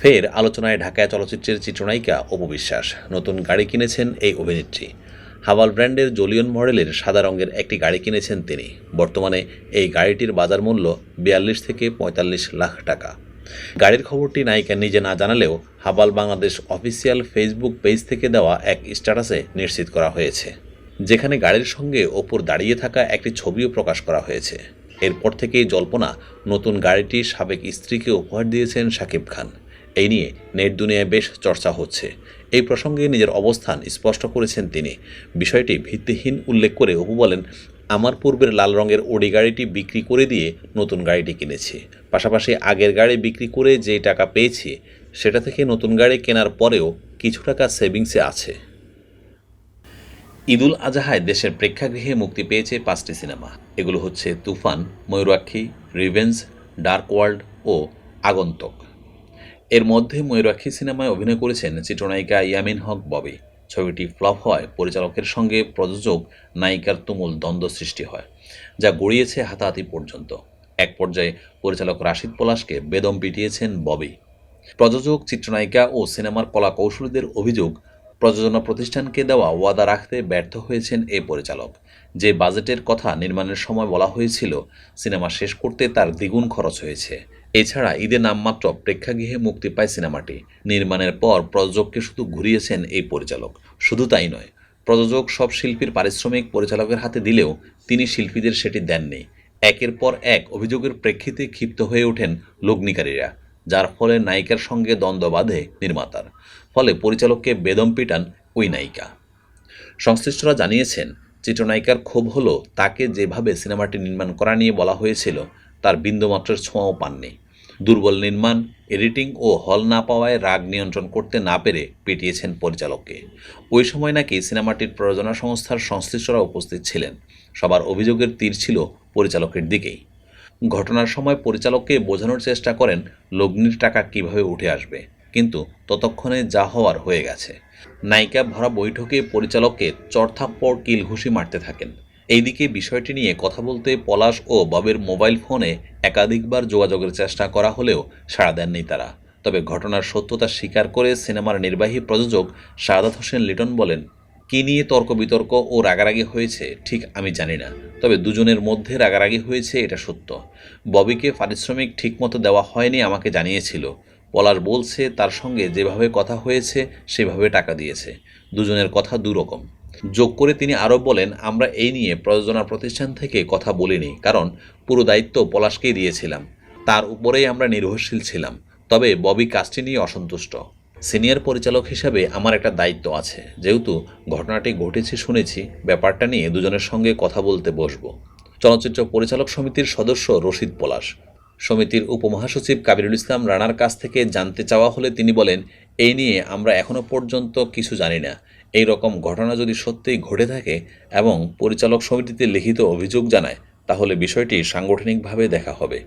ফের আলোচনায় ঢাকায় চলচ্চিত্রের চিত্রনায়িকা অপবিশ্বাস নতুন গাড়ি কিনেছেন এই অভিনেত্রী। হাওয়াল ব্র্যান্ডের জোলিয়ন মডেলের সাদা রঙের একটি গাড়ি কিনেছেন তিনি। বর্তমানে এই গাড়িটির বাজার মূল্য বিয়াল্লিশ থেকে পঁয়তাল্লিশ লাখ টাকা। গাড়ির খবরটি নায়িকা নিজে না জানালেও হাবাল বাংলাদেশ অফিসিয়াল ফেসবুক পেজ থেকে দেওয়া এক স্ট্যাটাসে নিশ্চিত করা হয়েছে। যেখানে গাড়ির সঙ্গে ওপর দাঁড়িয়ে থাকা একটি ছবিও প্রকাশ করা হয়েছে। এরপর থেকেই জল্পনা, নতুন গাড়িটি সাবেক স্ত্রীকে উপহার দিয়েছেন শাকিব খান। এই নিয়ে নেট দুনিয়ায় বেশ চর্চা হচ্ছে। এই প্রসঙ্গে নিজের অবস্থান স্পষ্ট করেছেন তিনি। বিষয়টি ভিত্তিহীন উল্লেখ করে অপু বলেন, আমার পূর্বের লাল রঙের ওডি গাড়িটি বিক্রি করে দিয়ে নতুন গাড়িটি কিনেছি। পাশাপাশি আগের গাড়ি বিক্রি করে যে টাকা পেয়েছি, সেটা থেকে নতুন গাড়ি কেনার পরেও কিছু টাকা সেভিংসে আছে। ঈদুল আজহায় দেশের প্রেক্ষাগৃহে মুক্তি পেয়েছে পাঁচটি সিনেমা। এগুলো হচ্ছে Toofan, Mayurakshi, revenge, dark world ও আগন্তক। এর মধ্যে ময়ূরাক্ষী সিনেমায় অভিনয় করেছেন চিত্রনায়িকা ইয়ামিন হক ববি। ছবিটি ফ্লপ হওয়ায় পরিচালকের সঙ্গে প্রযোজক নায়িকার তুমুল দ্বন্দ্ব সৃষ্টি হয়, যা গড়িয়েছে হাতাহাতি পর্যন্ত। এক পর্যায়ে পরিচালক রাশিদ পলাশকে বেদম পিটিয়েছেন ববি। প্রযোজক, চিত্রনায়িকা ও সিনেমার কলা কৌশলীদের অভিযোগ, প্রযোজনা প্রতিষ্ঠানকে দেওয়া ওয়াদা রাখতে ব্যর্থ হয়েছেন এই পরিচালক। যে বাজেটের কথা নির্মাণের সময় বলা হয়েছিল, সিনেমা শেষ করতে তার দ্বিগুণ খরচ হয়েছে। এছাড়া ঈদের নামমাত্র প্রেক্ষাগৃহে মুক্তি পায় সিনেমাটি। নির্মাণের পর প্রযোজককে শুধু ঘুরিয়েছেন এই পরিচালক। শুধু তাই নয়, প্রযোজক সব শিল্পীর পারিশ্রমিক পরিচালকের হাতে দিলেও তিনি শিল্পীদের সেটি দেননি। একের পর এক অভিযোগের প্রেক্ষিতে ক্ষিপ্ত হয়ে ওঠেন লগ্নিকারীরা, যার ফলে নায়িকার সঙ্গে দ্বন্দ্ব বাঁধে নির্মাতার। ফলে পরিচালককে বেদম পিটান ওই নায়িকা। সংশ্লিষ্টরা জানিয়েছেন, চিত্রনায়িকার ক্ষোভ হলো তাকে যেভাবে সিনেমাটি নির্মাণ করা নিয়ে বলা হয়েছিল, তার বিন্দুমাত্রের ছোঁয়াও পাননি। দুর্বল নির্মাণ, এডিটিং ও হল না পাওয়ায় রাগ নিয়ন্ত্রণ করতে না পেরে পিটিয়েছেন পরিচালককে। ওই সময় নাকি সিনেমাটির প্রযোজনা সংস্থার সংশ্লিষ্টরা উপস্থিত ছিলেন। সবার অভিযোগের তীর ছিল পরিচালকের দিকেই। ঘটনার সময় পরিচালককে বোঝানোর চেষ্টা করেন, লগ্নির টাকা কীভাবে উঠে আসবে। কিন্তু ততক্ষণে যা হওয়ার হয়ে গেছে। নায়িকা ভরা বৈঠকে পরিচালককে চড়থাপ্পড় কিল ঘুষি মারতে থাকেন। এইদিকে বিষয়টি নিয়ে কথা বলতে পলাশ ও ববের মোবাইল ফোনে একাধিকবার যোগাযোগের চেষ্টা করা হলেও সাড়া দেননি তারা। তবে ঘটনার সত্যতা স্বীকার করে সিনেমার নির্বাহী প্রযোজক শাহাদাত হোসেন লিটন বলেন, কী নিয়ে তর্ক বিতর্ক ও রাগারাগি হয়েছে, ঠিক আমি জানি না। তবে দুজনের মধ্যে রাগারাগি হয়েছে এটা সত্য। ববিকে পারিশ্রমিক ঠিকমতো দেওয়া হয়নি আমাকে জানিয়েছিল। পলাশ বলছে, তার সঙ্গে যেভাবে কথা হয়েছে, সেভাবে টাকা দিয়েছে। দুজনের কথা দুরকম যোগ করে তিনি আরও বলেন, আমরা এই নিয়ে প্রযোজনা প্রতিষ্ঠান থেকে কথা বলিনি, কারণ পুরো দায়িত্ব পলাশকেই দিয়েছিলাম। তার উপরেই আমরা নির্ভরশীল ছিলাম। তবে ববি কাজটি নিয়ে অসন্তুষ্ট। সিনিয়র পরিচালক হিসাবে আমার একটা দায়িত্ব আছে। যেহেতু ঘটনাটি ঘটেছে শুনেছি, ব্যাপারটা নিয়ে দুজনের সঙ্গে কথা বলতে বসবো। চলচ্চিত্র পরিচালক সমিতির সদস্য রশিদ পলাশ। সমিতির উপমহাসচিব কাবিরুল ইসলাম রানার কাছ থেকে জানতে চাওয়া হলে তিনি বলেন, এই নিয়ে আমরা এখনও পর্যন্ত কিছু জানি না। এই রকম ঘটনা যদি সত্যিই ঘটে থাকে এবং পরিচালক সমিতিতে লিখিত অভিযোগ জানায়, তাহলে বিষয়টি সাংগঠনিকভাবে দেখা হবে।